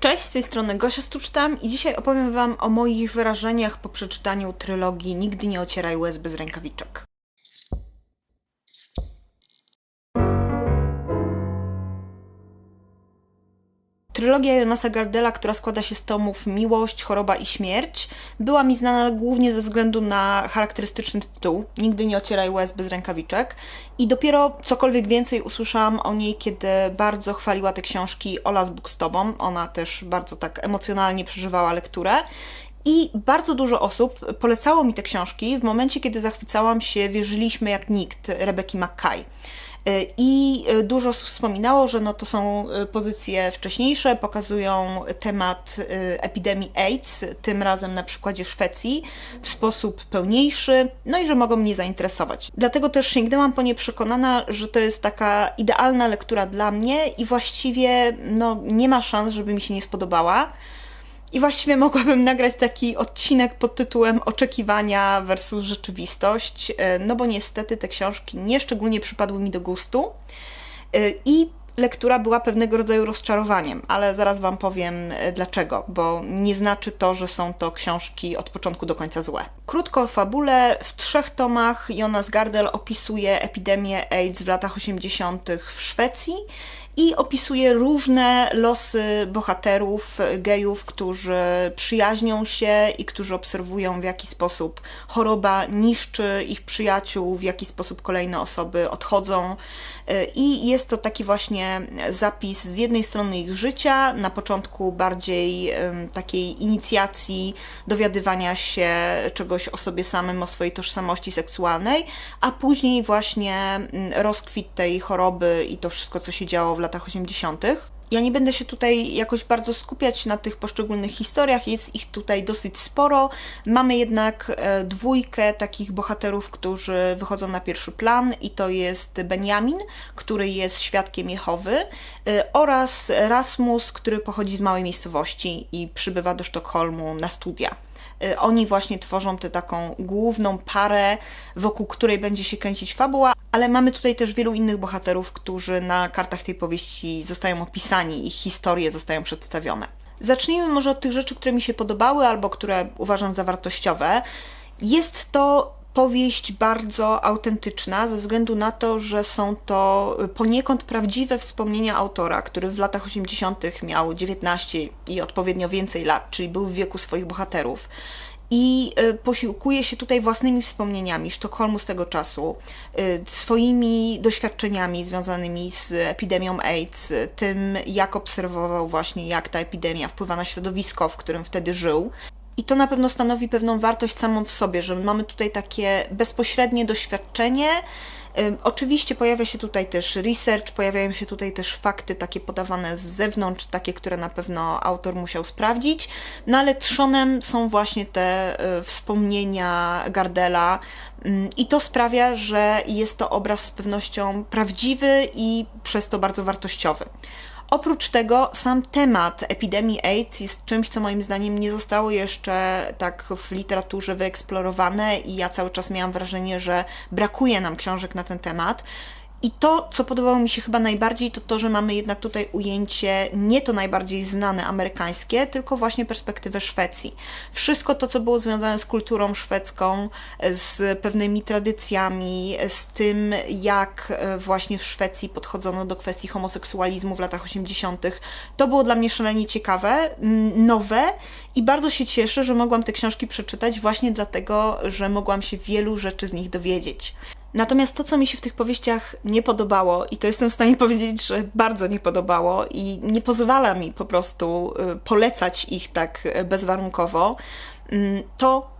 Cześć, z tej strony Gosia Stucztam i dzisiaj opowiem Wam o moich wyrażeniach po przeczytaniu trylogii Nigdy nie ocieraj łez bez rękawiczek. Trylogia Jonasa Gardela, która składa się z tomów Miłość, Choroba i Śmierć, była mi znana głównie ze względu na charakterystyczny tytuł Nigdy nie ocieraj łez bez rękawiczek i dopiero cokolwiek więcej usłyszałam o niej, kiedy bardzo chwaliła te książki Ola z Bookstobą. Ona też bardzo tak emocjonalnie przeżywała lekturę. I bardzo dużo osób polecało mi te książki w momencie, kiedy zachwycałam się Wierzyliśmy jak nikt Rebeki McKay. I dużo osób wspominało, że no to są pozycje wcześniejsze, pokazują temat y, epidemii AIDS, tym razem na przykładzie Szwecji, w sposób pełniejszy, no i że mogą mnie zainteresować. Dlatego też sięgnęłam po nie przekonana, że to jest taka idealna lektura dla mnie i właściwie no, nie ma szans, żeby mi się nie spodobała. I właściwie mogłabym nagrać taki odcinek pod tytułem Oczekiwania versus rzeczywistość, e, no bo niestety te książki nie szczególnie przypadły mi do gustu. E, I lektura była pewnego rodzaju rozczarowaniem, ale zaraz Wam powiem e, dlaczego, bo nie znaczy to, że są to książki od początku do końca złe. Krótko o fabule, w trzech tomach Jonas Gardel opisuje epidemię AIDS w latach 80. w Szwecji i opisuje różne losy bohaterów, gejów, którzy przyjaźnią się i którzy obserwują w jaki sposób choroba niszczy ich przyjaciół, w jaki sposób kolejne osoby odchodzą. I jest to taki właśnie zapis z jednej strony ich życia, na początku bardziej takiej inicjacji, dowiadywania się czegoś o sobie samym, o swojej tożsamości seksualnej, a później właśnie rozkwit tej choroby i to wszystko, co się działo w latach 80. Ja nie będę się tutaj jakoś bardzo skupiać na tych poszczególnych historiach, jest ich tutaj dosyć sporo. Mamy jednak e, dwójkę takich bohaterów, którzy wychodzą na pierwszy plan i to jest Benjamin, który jest świadkiem Jehowy e, oraz Rasmus, który pochodzi z małej miejscowości i przybywa do Sztokholmu na studia. Y, oni właśnie tworzą tę taką główną parę, wokół której będzie się kręcić fabuła, ale mamy tutaj też wielu innych bohaterów, którzy na kartach tej powieści zostają opisani, ich historie zostają przedstawione. Zacznijmy może od tych rzeczy, które mi się podobały albo które uważam za wartościowe. Jest to powieść bardzo autentyczna, ze względu na to, że są to poniekąd prawdziwe wspomnienia autora, który w latach 80. miał 19 i odpowiednio więcej lat, czyli był w wieku swoich bohaterów. I e, posiłkuje się tutaj własnymi wspomnieniami Sztokholmu z tego czasu, e, swoimi doświadczeniami związanymi z epidemią AIDS, tym jak obserwował właśnie, jak ta epidemia wpływa na środowisko, w którym wtedy żył. I to na pewno stanowi pewną wartość samą w sobie, że mamy tutaj takie bezpośrednie doświadczenie. Oczywiście pojawia się tutaj też research, pojawiają się tutaj też fakty takie podawane z zewnątrz, takie, które na pewno autor musiał sprawdzić, no ale trzonem są właśnie te e, wspomnienia Gardela i to sprawia, że jest to obraz z pewnością prawdziwy i przez to bardzo wartościowy. Oprócz tego sam temat epidemii AIDS jest czymś, co moim zdaniem nie zostało jeszcze tak w literaturze wyeksplorowane i ja cały czas miałam wrażenie, że brakuje nam książek na ten temat. I to, co podobało mi się chyba najbardziej, to to, że mamy jednak tutaj ujęcie nie to najbardziej znane amerykańskie, tylko właśnie perspektywę Szwecji. Wszystko to, co było związane z kulturą szwedzką, z pewnymi tradycjami, z tym, jak e, właśnie w Szwecji podchodzono do kwestii homoseksualizmu w latach 80., to było dla mnie szalenie ciekawe, nowe i bardzo się cieszę, że mogłam te książki przeczytać właśnie dlatego, że mogłam się wielu rzeczy z nich dowiedzieć. Natomiast to, co mi się w tych powieściach nie podobało, i to jestem w stanie powiedzieć, że bardzo nie podobało, i nie pozwala mi po prostu y, polecać ich tak y, bezwarunkowo, mm, to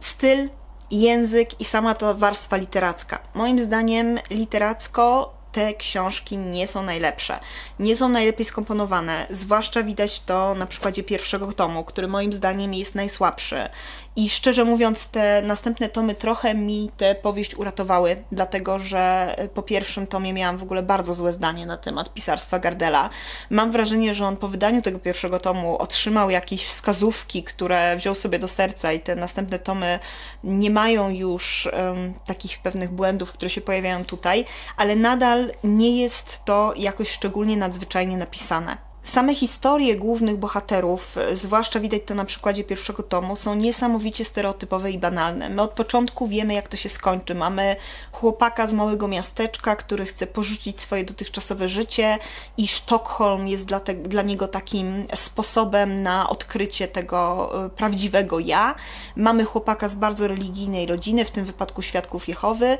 styl, język i sama ta warstwa literacka. Moim zdaniem literacko te książki nie są najlepsze. Nie są najlepiej skomponowane, zwłaszcza widać to na przykładzie pierwszego tomu, który moim zdaniem jest najsłabszy. I szczerze mówiąc, te następne tomy trochę mi tę powieść uratowały, dlatego że po pierwszym tomie miałam w ogóle bardzo złe zdanie na temat pisarstwa Gardela. Mam wrażenie, że on po wydaniu tego pierwszego tomu otrzymał jakieś wskazówki, które wziął sobie do serca, i te następne tomy nie mają już um, takich pewnych błędów, które się pojawiają tutaj, ale nadal nie jest to jakoś szczególnie nadzwyczajnie napisane. Same historie głównych bohaterów, zwłaszcza widać to na przykładzie pierwszego tomu, są niesamowicie stereotypowe i banalne. My od początku wiemy, jak to się skończy. Mamy chłopaka z małego miasteczka, który chce porzucić swoje dotychczasowe życie, i Sztokholm jest dla, te, dla niego takim sposobem na odkrycie tego e, prawdziwego ja. Mamy chłopaka z bardzo religijnej rodziny, w tym wypadku świadków Jehowy,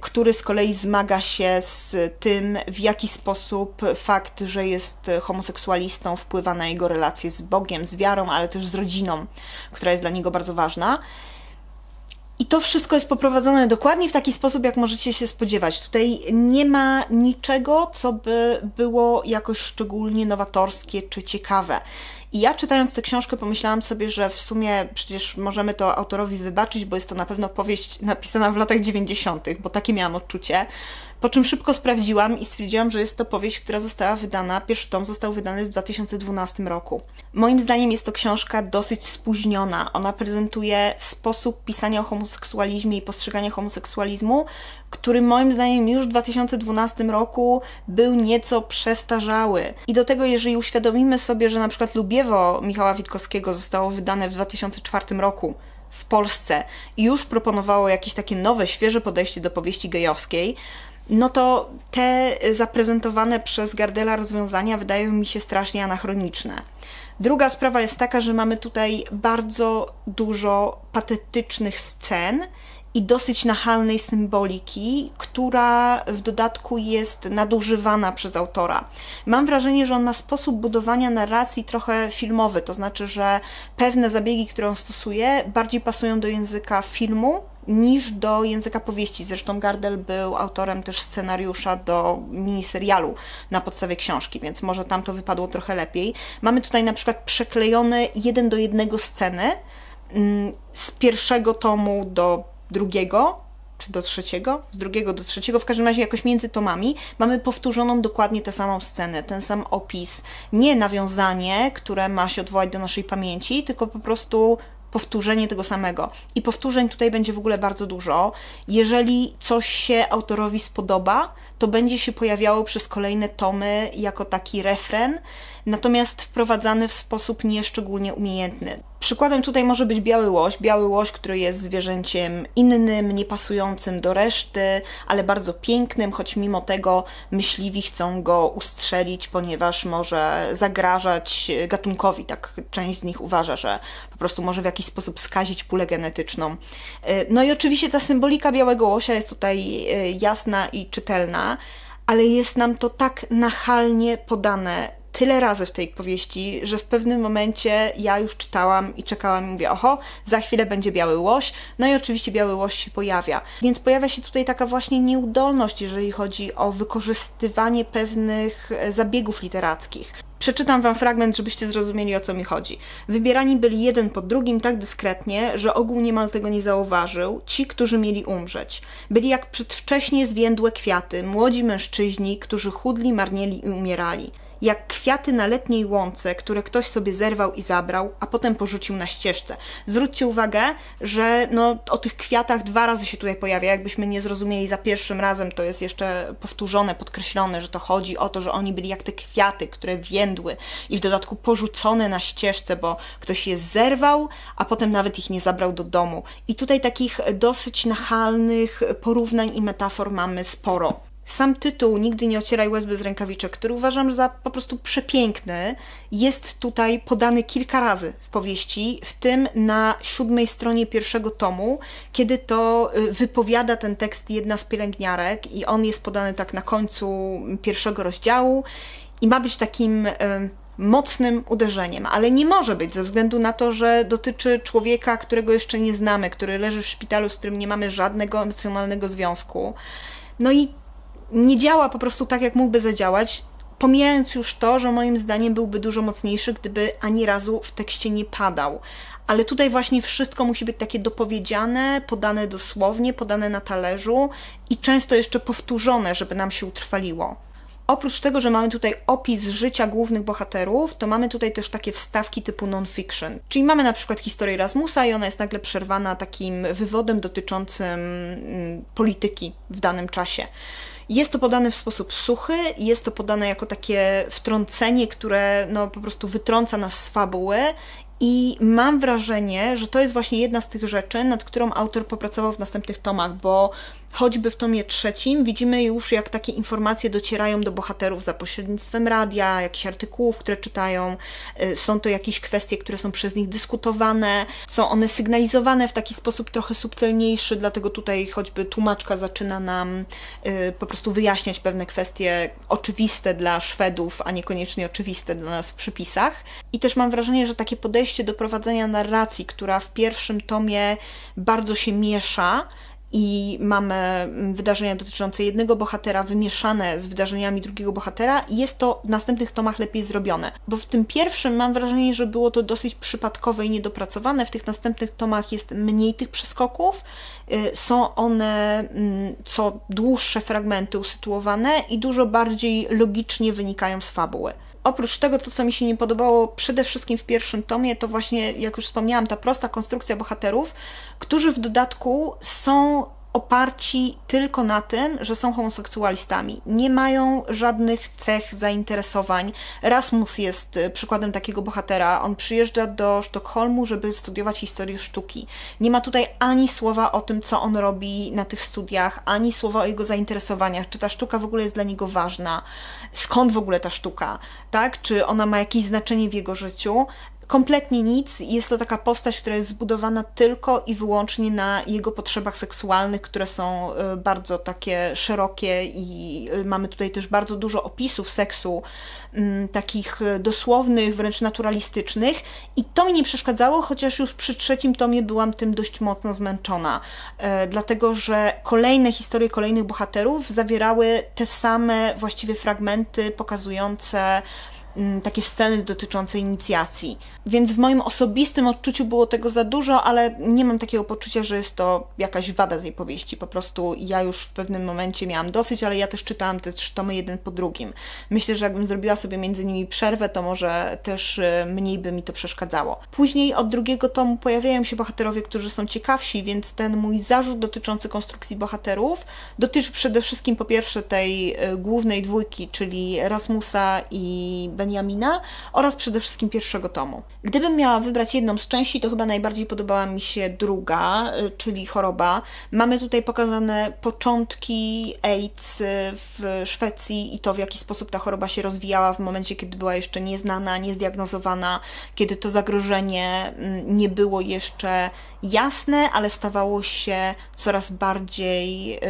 który z kolei zmaga się z tym, w jaki sposób fakt, że jest homoseksualistą, wpływa na jego relacje z Bogiem, z wiarą, ale też z rodziną, która jest dla niego bardzo ważna. I to wszystko jest poprowadzone dokładnie w taki sposób, jak możecie się spodziewać. Tutaj nie ma niczego, co by było jakoś szczególnie nowatorskie czy ciekawe. I ja czytając tę książkę pomyślałam sobie, że w sumie przecież możemy to autorowi wybaczyć, bo jest to na pewno powieść napisana w latach 90., bo takie miałam odczucie. Po czym szybko sprawdziłam i stwierdziłam, że jest to powieść, która została wydana, pierwszy tom został wydany w 2012 roku. Moim zdaniem jest to książka dosyć spóźniona. Ona prezentuje sposób pisania o homoseksualizmie i postrzegania homoseksualizmu, który moim zdaniem już w 2012 roku był nieco przestarzały. I do tego, jeżeli uświadomimy sobie, że na przykład Lubiewo Michała Witkowskiego zostało wydane w 2004 roku, w Polsce i już proponowało jakieś takie nowe, świeże podejście do powieści gejowskiej, no to te zaprezentowane przez Gardela rozwiązania wydają mi się strasznie anachroniczne. Druga sprawa jest taka, że mamy tutaj bardzo dużo patetycznych scen i dosyć nachalnej symboliki, która w dodatku jest nadużywana przez autora. Mam wrażenie, że on ma sposób budowania narracji trochę filmowy, to znaczy, że pewne zabiegi, które on stosuje, bardziej pasują do języka filmu niż do języka powieści. Zresztą Gardel był autorem też scenariusza do miniserialu na podstawie książki, więc może tam to wypadło trochę lepiej. Mamy tutaj na przykład przeklejone jeden do jednego sceny mm, z pierwszego tomu do drugiego, czy do trzeciego, z drugiego do trzeciego, w każdym razie jakoś między tomami, mamy powtórzoną dokładnie tę samą scenę, ten sam opis, nie nawiązanie, które ma się odwołać do naszej pamięci, tylko po prostu powtórzenie tego samego. I powtórzeń tutaj będzie w ogóle bardzo dużo. Jeżeli coś się autorowi spodoba, to będzie się pojawiało przez kolejne tomy jako taki refren, natomiast wprowadzany w sposób nieszczególnie umiejętny. Przykładem tutaj może być biały łoś. Biały łoś, który jest zwierzęciem innym, niepasującym do reszty, ale bardzo pięknym, choć mimo tego myśliwi chcą go ustrzelić, ponieważ może zagrażać gatunkowi. Tak część z nich uważa, że po prostu może w jakiś sposób skazić pulę genetyczną. No i oczywiście ta symbolika białego łosia jest tutaj e, jasna i czytelna, ale jest nam to tak nachalnie podane tyle razy w tej powieści, że w pewnym momencie ja już czytałam i czekałam i mówię, oho, za chwilę będzie biały łoś, no i oczywiście biały łoś się pojawia. Więc pojawia się tutaj taka właśnie nieudolność, jeżeli chodzi o wykorzystywanie pewnych e, zabiegów literackich. Przeczytam wam fragment, żebyście zrozumieli o co mi chodzi. Wybierani byli jeden po drugim tak dyskretnie, że ogół niemal tego nie zauważył, ci, którzy mieli umrzeć. Byli jak przedwcześnie zwiędłe kwiaty, młodzi mężczyźni, którzy chudli, marnieli i umierali jak kwiaty na letniej łące, które ktoś sobie zerwał i zabrał, a potem porzucił na ścieżce. Zwróćcie uwagę, że no, o tych kwiatach dwa razy się tutaj pojawia. Jakbyśmy nie zrozumieli za pierwszym razem, to jest jeszcze powtórzone, podkreślone, że to chodzi o to, że oni byli jak te kwiaty, które więdły i w dodatku porzucone na ścieżce, bo ktoś je zerwał, a potem nawet ich nie zabrał do domu. I tutaj takich dosyć nachalnych porównań i metafor mamy sporo. Sam tytuł Nigdy nie ocieraj łez bez rękawiczek, który uważam za po prostu przepiękny, jest tutaj podany kilka razy w powieści, w tym na siódmej stronie pierwszego tomu, kiedy to y, wypowiada ten tekst jedna z pielęgniarek i on jest podany tak na końcu pierwszego rozdziału i ma być takim y, mocnym uderzeniem, ale nie może być ze względu na to, że dotyczy człowieka, którego jeszcze nie znamy, który leży w szpitalu, z którym nie mamy żadnego emocjonalnego związku. No i nie działa po prostu tak, jak mógłby zadziałać. Pomijając już to, że moim zdaniem byłby dużo mocniejszy, gdyby ani razu w tekście nie padał. Ale tutaj właśnie wszystko musi być takie dopowiedziane, podane dosłownie, podane na talerzu i często jeszcze powtórzone, żeby nam się utrwaliło. Oprócz tego, że mamy tutaj opis życia głównych bohaterów, to mamy tutaj też takie wstawki typu non-fiction. Czyli mamy na przykład historię Rasmusa i ona jest nagle przerwana takim wywodem dotyczącym mm, polityki w danym czasie. Jest to podane w sposób suchy, jest to podane jako takie wtrącenie, które no, po prostu wytrąca nas z fabuły. I mam wrażenie, że to jest właśnie jedna z tych rzeczy, nad którą autor popracował w następnych tomach, bo choćby w tomie trzecim widzimy już, jak takie informacje docierają do bohaterów za pośrednictwem radia, jakichś artykułów, które czytają. Y, są to jakieś kwestie, które są przez nich dyskutowane, są one sygnalizowane w taki sposób trochę subtelniejszy, dlatego tutaj choćby tłumaczka zaczyna nam y, po prostu wyjaśniać pewne kwestie oczywiste dla Szwedów, a niekoniecznie oczywiste dla nas w przypisach. I też mam wrażenie, że takie podejście do prowadzenia narracji, która w pierwszym tomie bardzo się miesza, i mamy mm, wydarzenia dotyczące jednego bohatera wymieszane z wydarzeniami drugiego bohatera jest to w następnych tomach lepiej zrobione. Bo w tym pierwszym mam wrażenie, że było to dosyć przypadkowe i niedopracowane, w tych następnych tomach jest mniej tych przeskoków, y, są one mm, co dłuższe fragmenty usytuowane i dużo bardziej logicznie wynikają z fabuły oprócz tego, to co mi się nie podobało przede wszystkim w pierwszym tomie, to właśnie, jak już wspomniałam, ta prosta konstrukcja bohaterów, którzy w dodatku są oparci tylko na tym, że są homoseksualistami. Nie mają żadnych cech zainteresowań. Rasmus jest y, przykładem takiego bohatera. On przyjeżdża do Sztokholmu, żeby studiować historię sztuki. Nie ma tutaj ani słowa o tym, co on robi na tych studiach, ani słowa o jego zainteresowaniach, czy ta sztuka w ogóle jest dla niego ważna, skąd w ogóle ta sztuka, tak? Czy ona ma jakieś znaczenie w jego życiu kompletnie nic. Jest to taka postać, która jest zbudowana tylko i wyłącznie na jego potrzebach seksualnych, które są y, bardzo takie szerokie i y, mamy tutaj też bardzo dużo opisów seksu, mm, takich dosłownych, wręcz naturalistycznych i to mi nie przeszkadzało, chociaż już przy trzecim tomie byłam tym dość mocno zmęczona, dlatego że kolejne historie kolejnych bohaterów zawierały te same właściwie fragmenty pokazujące takie sceny dotyczące inicjacji. Więc w moim osobistym odczuciu było tego za dużo, ale nie mam takiego poczucia, że jest to jakaś wada tej powieści. Po prostu ja już w pewnym momencie miałam dosyć, ale ja też czytałam te trzy tomy jeden po drugim. Myślę, że jakbym zrobiła sobie między nimi przerwę, to może też y, mniej by mi to przeszkadzało. Później od drugiego tomu pojawiają się bohaterowie, którzy są ciekawsi, więc ten mój zarzut dotyczący konstrukcji bohaterów dotyczy przede wszystkim po pierwsze tej y, głównej dwójki, czyli Rasmusa i Benjamina oraz przede wszystkim pierwszego tomu. Gdybym miała wybrać jedną z części, to chyba najbardziej podobała mi się druga, y, czyli choroba. Mamy tutaj pokazane początki AIDS w Szwecji i to, w jaki sposób ta choroba się rozwijała w momencie, kiedy była jeszcze nieznana, niezdiagnozowana, kiedy to zagrożenie mm, nie było jeszcze jasne, ale stawało się coraz bardziej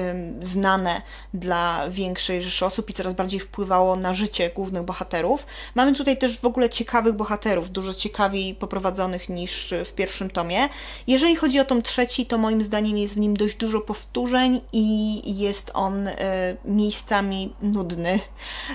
znane dla większej rzeszy osób i coraz bardziej wpływało na życie głównych bohaterów. Mamy tutaj też w ogóle ciekawych bohaterów, dużo ciekawiej poprowadzonych niż w pierwszym tomie. Jeżeli chodzi o tom trzeci, to moim zdaniem jest w nim dość dużo powtórzeń i jest on e, miejscami nudny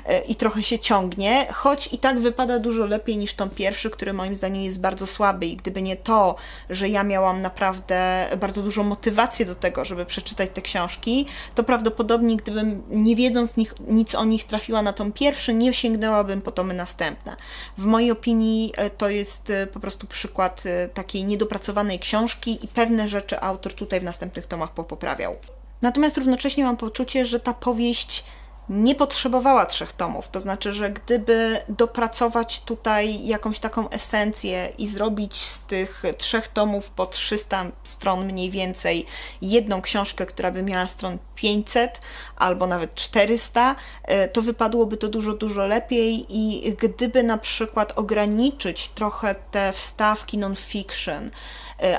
e, i trochę się ciągnie, choć i tak wypada dużo lepiej niż tom pierwszy, który moim zdaniem jest bardzo słaby i gdyby nie to, że ja miałam naprawdę bardzo dużą motywację do tego, żeby przeczytać te książki, to prawdopodobnie gdybym nie wiedząc nich, nic o nich trafiła na tom pierwszy, nie sięgnęłabym po tomy następne. W mojej opinii e, to jest e, po prostu przykład e, takiej niedopracowanej książki i pewne rzeczy autor tutaj w następnych tomach poprawiał. Natomiast równocześnie mam poczucie, że ta powieść nie potrzebowała trzech tomów. To znaczy, że gdyby dopracować tutaj jakąś taką esencję i zrobić z tych trzech tomów po 300 stron mniej więcej jedną książkę, która by miała stron 500 albo nawet 400, e, to wypadłoby to dużo, dużo lepiej i gdyby na przykład ograniczyć trochę te wstawki non-fiction,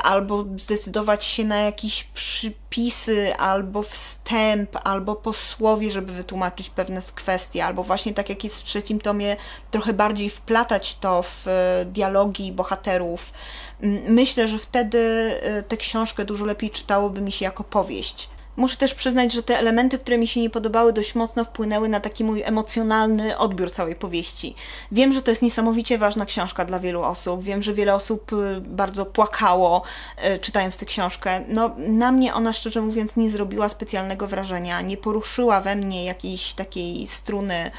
albo zdecydować się na jakieś przypisy, albo wstęp, albo posłowie, żeby wytłumaczyć pewne kwestie, albo właśnie tak jak jest w trzecim tomie, trochę bardziej wplatać to w e, dialogi bohaterów. Myślę, że wtedy tę książkę dużo lepiej czytałoby mi się jako powieść. Muszę też przyznać, że te elementy, które mi się nie podobały, dość mocno wpłynęły na taki mój emocjonalny odbiór całej powieści. Wiem, że to jest niesamowicie ważna książka dla wielu osób. Wiem, że wiele osób y, bardzo płakało y, czytając tę książkę. No, na mnie ona, szczerze mówiąc, nie zrobiła specjalnego wrażenia. Nie poruszyła we mnie jakiejś takiej struny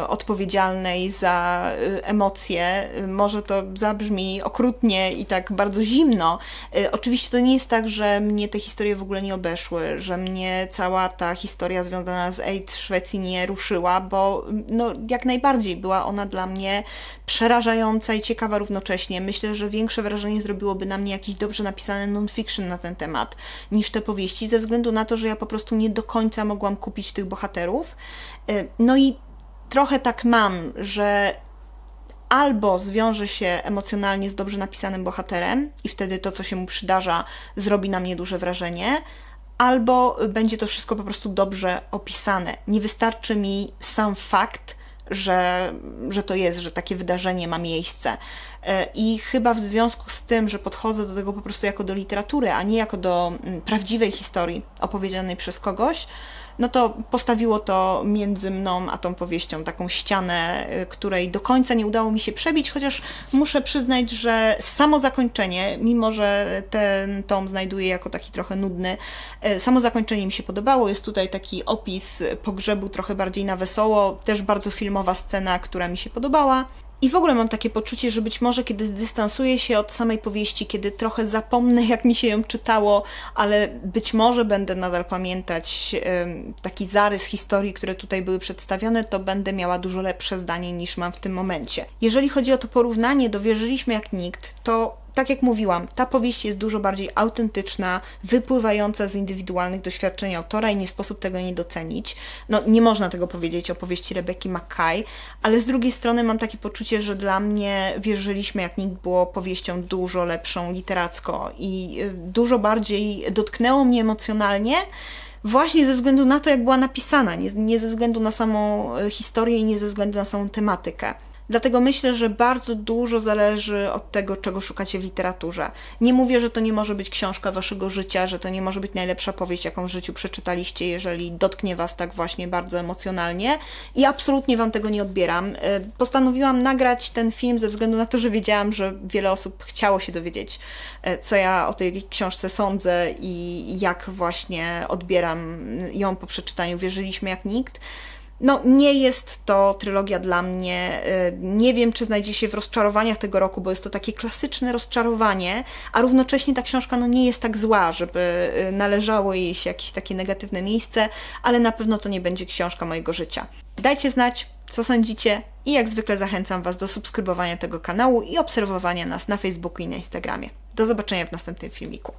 y, odpowiedzialnej za emocje. Może to zabrzmi okrutnie i tak bardzo zimno. Oczywiście to nie jest tak, że mnie te historie w ogóle nie obeszły, że mnie cała ta historia związana z AIDS w Szwecji nie ruszyła, bo no, jak najbardziej była ona dla mnie przerażająca i ciekawa równocześnie. Myślę, że większe wrażenie zrobiłoby na mnie jakiś dobrze napisany non-fiction na ten temat niż te powieści, ze względu na to, że ja po prostu nie do końca mogłam kupić tych bohaterów. Y, No i trochę tak mam, że albo zwiąże się emocjonalnie z dobrze napisanym bohaterem i wtedy to, co się mu przydarza, zrobi na mnie duże wrażenie, albo będzie to wszystko po prostu dobrze opisane. Nie wystarczy mi sam fakt, że, że to jest, że takie wydarzenie ma miejsce. E, I chyba w związku z tym, że podchodzę do tego po prostu jako do literatury, a nie jako do mm, prawdziwej historii opowiedzianej przez kogoś, no to postawiło to między mną a tą powieścią taką ścianę, y, której do końca nie udało mi się przebić, chociaż muszę przyznać, że samo zakończenie, mimo że ten tom znajduję jako taki trochę nudny, y, samo zakończenie mi się podobało. Jest tutaj taki opis pogrzebu trochę bardziej na wesoło, też bardzo filmowa scena, która mi się podobała. I w ogóle mam takie poczucie, że być może kiedy zdystansuję się od samej powieści, kiedy trochę zapomnę, jak mi się ją czytało, ale być może będę nadal pamiętać taki zarys historii, które tutaj były przedstawione, to będę miała dużo lepsze zdanie niż mam w tym momencie. Jeżeli chodzi o to porównanie do Wierzyliśmy jak nikt, to tak jak mówiłam, ta powieść jest dużo bardziej autentyczna, wypływająca z indywidualnych doświadczeń autora i nie sposób tego nie docenić. No, nie można tego powiedzieć o powieści Rebeki Mackay, ale z drugiej strony mam takie poczucie, że dla mnie Wierzyliśmy jak nikt było powieścią dużo lepszą literacko i y, dużo bardziej dotknęło mnie emocjonalnie, właśnie ze względu na to, jak była napisana, nie, nie ze względu na samą y, historię i nie ze względu na samą tematykę. Dlatego myślę, że bardzo dużo zależy od tego, czego szukacie w literaturze. Nie mówię, że to nie może być książka waszego życia, że to nie może być najlepsza powieść, jaką w życiu przeczytaliście, jeżeli dotknie was tak właśnie bardzo emocjonalnie. I absolutnie wam tego nie odbieram. Y, Postanowiłam nagrać ten film ze względu na to, że wiedziałam, że wiele osób chciało się dowiedzieć, y, co ja o tej książce sądzę i jak właśnie odbieram ją po przeczytaniu. Wierzyliśmy jak nikt. No, nie jest to trylogia dla mnie. Y, Nie wiem, czy znajdzie się w rozczarowaniach tego roku, bo jest to takie klasyczne rozczarowanie, a równocześnie ta książka no, nie jest tak zła, żeby y, należało jej się jakieś takie negatywne miejsce, ale na pewno to nie będzie książka mojego życia. Dajcie znać, co sądzicie i jak zwykle zachęcam Was do subskrybowania tego kanału i obserwowania nas na Facebooku i na Instagramie. Do zobaczenia w następnym filmiku.